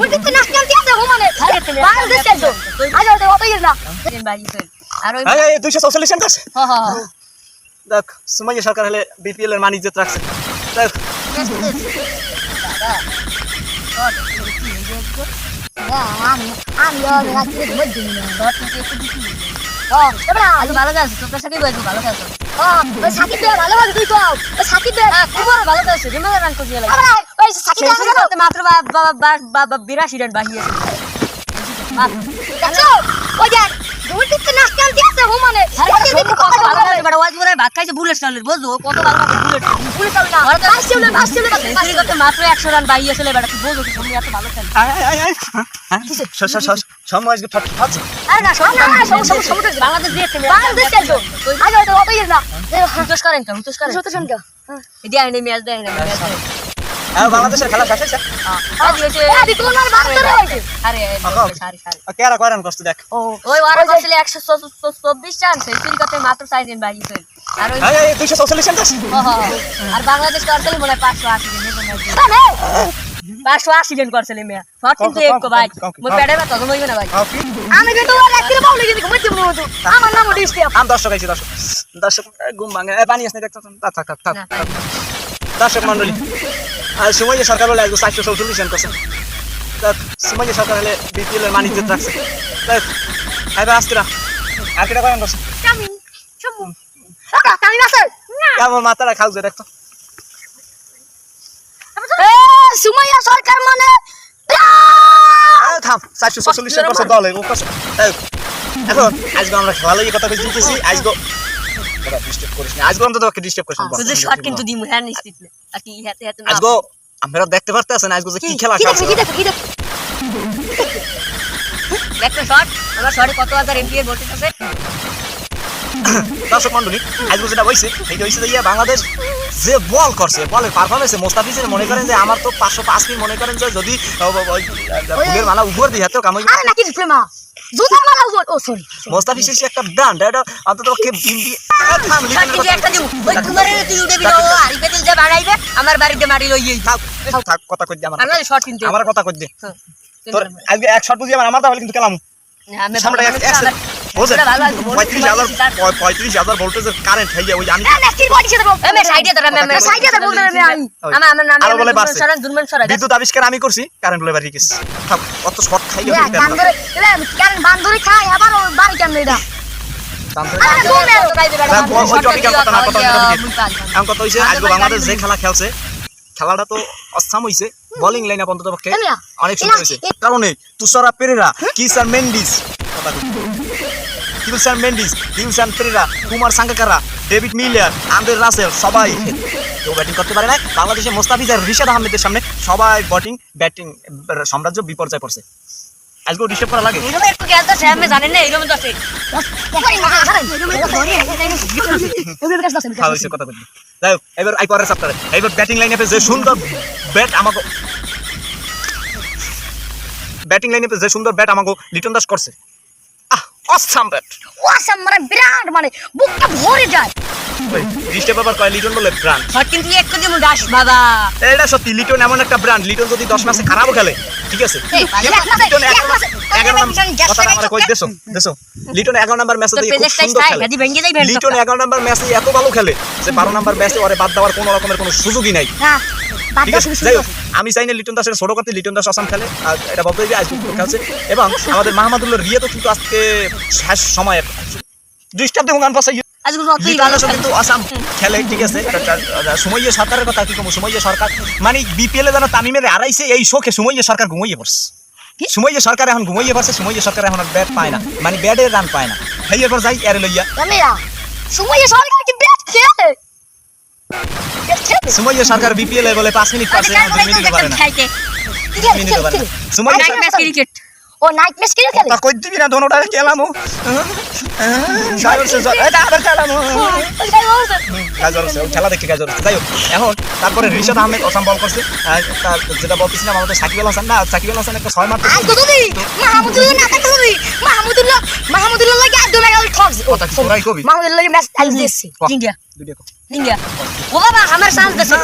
উল্টিতে নাচ খেলতে আছে হুমানে বাংলাদেশ এসো আজ ওটা অত না। আর ওই এই এই দুইশো চৌচল্লিশ সেন্ট আছে? হ হ হ। দেখ সুমাইয়া সরকার হলে বিপিএল এর মান ইজ্জত রাখছে। দেখ। আমি আমি না ভালো আছো তোর সাথে বলছো ভালো আছো সাকিব ভাই ভালো আছে তুই তো সাকিব ভাই হ্যাঁ খুব ভালো আছো রিমার রান করছি লাগে আবার ওই সাকিব সেই সাথে মাত্র বা- বা- বা- বা- বা- বিরাশি রান বাকি আছে দেখছ ওই নাচ খেলতে আছে হুমানে কত ভালো আছে বড় ভাত খাইছে বুলেট চালের বুঝছ কত ভালো বুলেট না মাত্র রান বেটা বুঝো কি এত ভালো খেল হ্যাঁ সময় আজকে ঠট ঠট আরে না না বাংলাদেশ দিয়েছে ইয়ে না করেন কেন করেন দেয় ম্যাচ দেয় হ্যাঁ বাংলাদেশের খেলা শেষ হয়েছে। আজ হয়েছে আরে তোমার বান্দর হয়েছে আরে আরে। সারি সারি। কেরা কয়রান করছে দেখ। ও ওই ওয়ারা করছিলে একশো চব্বিশ রান সেঞ্চুরি করতে মাত্র চার দিন বাকি ছিল। আর ওই এই এই চৌচল্লিশ সেন্ট আছে হ, হ, হ। আর বাংলাদেশ করছিল মনে হয় পাঁচশো আশি পাঁচশো আশি দিন করছিল মেয়া। শর্ট কিন্তু এক ভাই। কম, কম, মই পেটে ব্যথা ঘুমাইবে না ভাই। আমি কিন্তু রাত্রে বাউলে গেছি ঘুমাইতে মতো আমার নাম ডিস্টার্ব আম দর্শক আইছি দর্শক। দর্শক ঘুম ভাঙে। পানি আসছে দেখতো থাক থাক থাক থাক। না, পাই না। দর্শক মন্ডলী আর সময় সরকার হলে একদম চারশো চৌচল্লিশ রান করছে। দেখ সময় সরকার হলে বিপিএল এর মান ইজ্জত রাখছে। দেখ এবার আসতে না আর কেটা কয়রান করছে আমার মাথাটা খাওয়া দেখতো সুমাইয়া সরকার মানে থাম চারশো চল্লিশ রান করছে দলে ও করছে। এই, এখন আজকে আমরা খেলা লাগি কথা বলতে দিতেছি আজকে ডিস্টার্ব করিস না। আজকে অন্তত ডিস্টার্ব করিস না শুধু শর্ট কিন্তু দিমু হ্যাঁ নিশ্চিত না। আর কি হাতে হাতে আজকে আমরা দেখতে পারতেছেন আজকে যে কি খেলা খেলছে? কি দেখো কি দেখো? একটা শর্ট আমার শর্টে কত হাজার এমপি এর ভোল্টেজ আছে? দর্শক মন্ডলী আজকে যেটা হয়েছে সেটা হয়েছে যে বাংলাদেশ যে বল করছে বলের পারফরমেন্সে মোস্তাফিজের মনে করেন যে আমার তো পাঁচশো পাঁচ মিনিট মনে করেন যে যদি ফুলের মালা উপর দিয়ে কামাই মোস্তাফিজের সে একটা ব্র্যান্ড এটা অন্তত কে বিম্বি- এ, থাম, শর্ট কিন্তু একটা দিমু ওই তোমার তুই উঠে দিল আরি পেতে যে বাড়াইবে আমার বাড়িতে মারি লই থাক, থাক, থাক, কথা কই দে আমার আমরা শর্ট কিনতে আমার কথা কই দে। হ্যাঁ। তোর আজকে এক শর্ট বুঝি আমার আমার তাহলে কিন্তু কেলাম। আমি সামনে এক এক বুঝে ভালো আছে পঁয়ত্রিশ হাজার পঁয়ত্রিশ হাজার ভোল্টেজের কারেন্ট হয়ে যায় ওই আমি আরও বলে বিদ্যুৎ আবিষ্কার করছি কারেন্ট বলে বাড়ি গেছে অত খাই বান্দরে আবার বাড়ি কেমনে এটা? বাংলাদেশ যে খেলা খেলছে খেলাটা তো অস্থাম হইছে। বোলিং লাইন অন্তত পক্ষে অনেক সুন্দর হয়েছে কারণে তুষারা পেরেরা কিসার মেন্ডিস কই। Mendis Perera Kumar Sangakkara David Miller Andre Russell সবাই। কেউ ব্যাটিং করতে পারে না বাংলাদেশের মোস্তাফিজ আর রিশাদ আহমেদের সামনে সবাই ব্যাটিং ব্যাটিং সাম্রাজ্য বিপর্যয় আজকেও ডিস্টার্ব করা লাগে। এরকম একটু খেলতে আছে আমি জানেন না এরকম আছে। কথা বলতে যাই হোক, এবার আই পরের চাপ্টারে এবার ব্যাটিং লাইনে যে সুন্দর ব্যাট আমাকে ব্যাটিং লাইনে যে সুন্দর ব্যাট আমাকে লিটন দাস করছে। অসাম ব্যাট মানে বিরাট মানে বুকটা ভরে যায়। কয় লিটন বলে ব্র্যান্ড। শর্ট কিন্তু এক করে দিমু দাস বাবা। এটা সত্যি লিটন এমন একটা ব্র্যান্ড লিটন যদি দশ মাসে খারাপও খেলে ঠিক আছে? লিটন নাম্বার কথা আমার কই? লিটন এগারো নাম্বার ম্যাচে খুব সুন্দর খেলে। লিটন নাম্বার ম্যাচে এত ভালো খেলে যে বারো নাম্বার ম্যাচে ওরে বাদ দেওয়ার কোনো রকমের কোনো সুযোগই নাই। হ্যাঁ। ঠিক আছে যাই হোক আমি চাই না লিটন দাসের ছোট করতে লিটন দাস আসাম খেলে আর এটা বলতে হবে আজকে খেলছে এবং আমাদের মাহমুদুল্লাহ তো কিন্তু আজকে শেষ সময় গান কিন্তু আসাম খেলে ঠিক আছে? সময় সরকারের কথা কি কম সময় সরকার। মানে বিপিএল এ যেন তামিমের আড়াইছে এই শোকে সময় সরকার ঘুমাইয়ে পড়ছে। সময় সরকার এখন ঘুমাইয়ে পড়ছে সময় সরকার এখন ব্যাট পায় না। মানে রান পায় না। হেয়ার পর যাই এর লইয়া। আমিরা সরকার কি ব্যাট খেলে? সময় সরকার বিপিএল এ বলে 5 মিনিট পারছে না খাইতে কি খেলে মিনিট পারে না। নাইট ম্যাচ ক্রিকেট ও নাইট ম্যাচ ক্রিকেট খেলে তা কই দিবি না দোনোটা খেলামো। ওই খেলা দেখে গাজর যাই হোক এখন তারপরে রিশাদ আহমেদ অসাম বল করছে তার যেটা বলতেছিলাম আমাদের সাকিব আল হাসান। না সাকিব আল হাসান একটা ছয় মারতে মাহমুদুল্লাহ মাহমুদুল্লাহ লাগে একদম এগারো ঠকস কথা কি তোরাই কবি? মাহমুদুল্লাহ লাগে ম্যাচ খেলে দিয়েছি। ইন্ডিয়া দুইটা কহ। ইন্ডিয়া ও বাবা আমার চান্স দেছে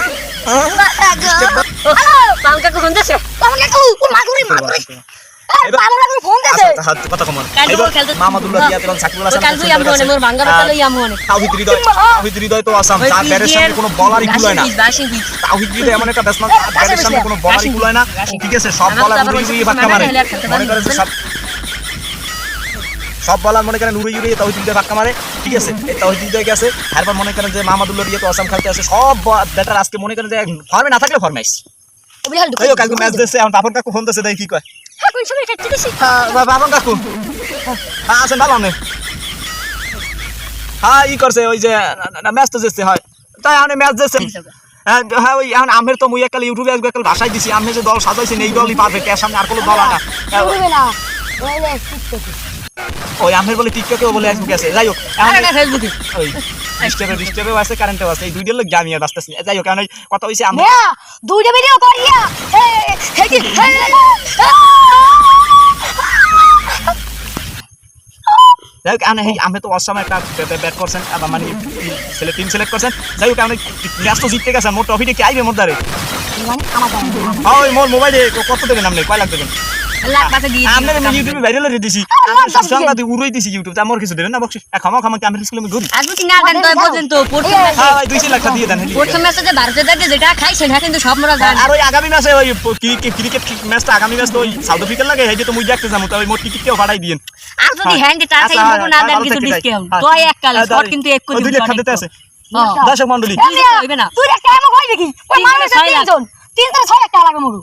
হ্যালো পাঙ্কা কোন দেছে আমাকে কু ও মাগুরি ঠিক আছে সব বলার মনে করেন সব বলার মনে করেন উড়িয়ে উড়িয়ে তাওহিদ ধাক্কা মারে। ঠিক আছে এই তাওহিদ হৃদয় গেছে। তারপর মনে করেন যে মাহমুদুল্লাহ দিয়ে তো আসাম খেলতে আছে সব ব্যাটার আজকে মনে করেন যে ফর্মে না থাকলে ফর্মে আইস ওবলি হাল তাইও কালকে ম্যাচ দিচ্ছে। এখন পাপন কাকু ফোন দিচ্ছে দেখি কি কয়। কোন সময় খেতে দিছি। পাপন কাকু। হ্যাঁ আছেন ভালো নেই হ্যাঁ ই করছে ওই যে ম্যাচ তো যেতে হয়। তাই আমি ম্যাচ দিচ্ছে হ্যাঁ হ্যাঁ ওই এখন আমের তো মুই একাল ইউটিউবে আজকে একাল ভাষায় দিছি আমি যে দল সাজাইছেন এই দলই পারফেক্ট এর সামনে আর কোনো দল না। ওই আমের বলে টিকটকেও বলে আসবে গেছে যাই হোক ফেসবুকে ওই ডিস্টার্বে ডিস্টার্বেও আছে কারেন্টেও আছে। এই দুইটার লোক বাঁচতেছি যাই হোক ওই কথা হয়েছে আমি দুইটা ভিডিও করিয়া যাই হোক আমি আমি তো অসময় একটা ব্যাট করছেন আবার মানে ছেলে টিম সিলেক্ট করছেন। যাই হোক আমি ম্যাচ তো জিততে গেছেন মোট ট্রফিটা কি আইবে মোট দ্বারে? মানে ওই মোর মোবাইলে কত দেবেন আপনি? কয় লাখ দেবেন? লাখ পাশে দিয়ে আপনার আমি ইউটিউবে ভাইরাল করে দিছি। আমার দশ উড়াই দিছি ইউটিউব আমার কিছু দেবেন না বকশি ক্ষমা ক্ষমা কি আমি স্কুলে আমি ঘুরি আজকে কি না দেন তো পর্যন্ত প্রথম হ্যাঁ ভাই দুইশো লাখ দিয়ে দেন প্রথম ম্যাচে ভারতের দেখে যেটা খাইছেন হ্যাঁ কিন্তু সব মোরা জান। আর ওই আগামী ম্যাচে ওই ক্রিকেট ম্যাচটা আগামী ম্যাচ তো ওই সাউথ আফ্রিকার লাগে এই যে তো মুই দেখতে যাব তো ওই মোট টিকিটকেও ভাড়াই দিয়েন। আর যদি হ্যাঁ। হ্যান্ডে আচ্ছা, খাই না দেন কিছু ডিসকাউন্ট। তো এক কালে কিন্তু এক কোটি লাখ আছে। দর্শক মন্ডলী। ওই। তিনজন। ছয় মরু।